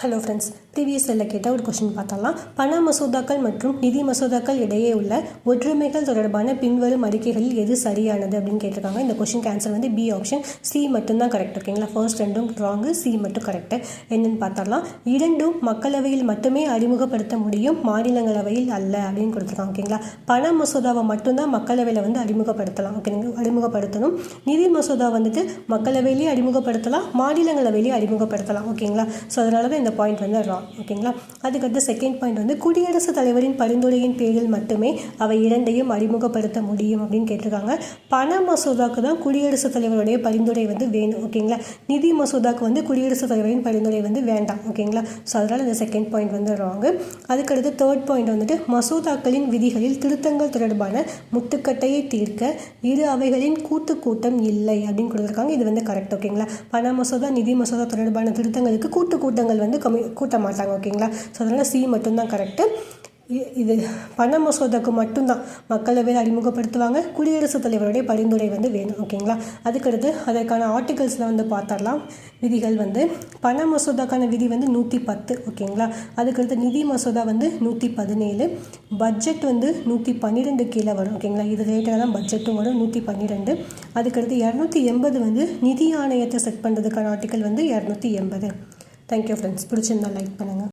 Hello friends ப்ரீவியஸில் கேட்ட ஒரு question பார்த்தாலாம் பண மசோதாக்கள் மற்றும் நிதி மசோதாக்கள் இடையே உள்ள ஒற்றுமைகள் தொடர்பான பின்வரும் அறிக்கைகளில் எது சரியானது அப்படின்னு கேட்டிருக்காங்க. இந்த கொஷின் ஆன்சர் வந்து பி ஆப்ஷன் சி மட்டும்தான் கரெக்ட் ஓகேங்களா ஃபர்ஸ்ட் ரெண்டும் ராங்கு சி மட்டும் கரெக்டு என்னென்னு பார்த்தாலாம் இரண்டும் மக்களவையில் மட்டுமே அறிமுகப்படுத்த முடியும் மாநிலங்களவையில் அல்ல அப்படின்னு கொடுத்துருக்காங்க ஓகேங்களா பண மசோதாவை மட்டும்தான் மக்களவையில் வந்து அறிமுகப்படுத்தலாம் ஓகேங்களா அறிமுகப்படுத்தணும். நிதி மசோதா வந்துட்டு மக்களவையிலேயே அறிமுகப்படுத்தலாம் மாநிலங்களவையிலேயே அறிமுகப்படுத்தலாம் ஓகேங்களா ஸோ அதனால தான் இந்த பாயிண்ட் வந்து ராங் ஓகேங்களா அதுக்கடுத்து செகண்ட் பாயிண்ட் வந்து குடியரசுத் தலைவரின் பரிந்துரையின் பேரில் மட்டுமே அவை இரண்டையும் அறிமுகப்படுத்த முடியும் அப்படின்னு கேட்டிருக்காங்க. பண மசோதாவுக்கு தான் குடியரசுத் தலைவருடைய பரிந்துரை வந்து வேணும் ஓகேங்களா நிதி மசோதாவுக்கு வந்து குடியரசுத் தலைவரின் பரிந்துரை வந்து வேண்டாம் ஓகேங்களா ஸோ அதனால் இந்த செகண்ட் பாயிண்ட் வந்து ராங்கு அதுக்கடுத்து தேர்ட் பாயிண்ட் வந்துட்டு மசோதாக்களின் விதிகளில் திருத்தங்கள் தொடர்பான முட்டுக்கட்டையை தீர்க்க இரு அவைகளின் கூட்டு கூட்டம் இல்லை அப்படின்னு கொடுத்துருக்காங்க. இது வந்து கரெக்ட் ஓகேங்களா பண மசோதா நிதி மசோதா தொடர்பான திருத்தங்களுக்கு கூட்டு கூட்டங்கள் வந்து கம்மி கூட்ட மாட்டாங்க ஓகேங்களா? ஸோ அதனால் சி மட்டும்தான் கரெக்டு இது பண மசோதாக்கு மட்டும்தான். மக்களவையில் அறிமுகப்படுத்துவாங்க. குடியரசுத் தலைவருடைய பரிந்துரை வந்து வேணும் ஓகேங்களா? அதுக்கடுத்து அதற்கான ஆர்டிகல்ஸில் வந்து பார்த்தரலாம் விதிகள் வந்து பண மசோதாக்கான விதி வந்து நூற்றி பத்து ஓகேங்களா? அதுக்கடுத்து நிதி மசோதா வந்து நூற்றி பதினேழு. பட்ஜெட் வந்து நூற்றி பன்னிரெண்டு கீழே வரும் ஓகேங்களா? இது ரிலேட்டடாக தான் பட்ஜெட்டும் வரும் நூற்றி பன்னிரெண்டு. அதுக்கடுத்து இரநூத்தி எண்பது வந்து நிதி ஆணையத்தை செட் பண்ணுறதுக்கான ஆர்டிக்கல் வந்து இரநூத்தி எண்பது. தேங்க்யூ ஃப்ரெண்ட்ஸ் பிடிச்சிருந்தா லைக் பண்ணுங்கள்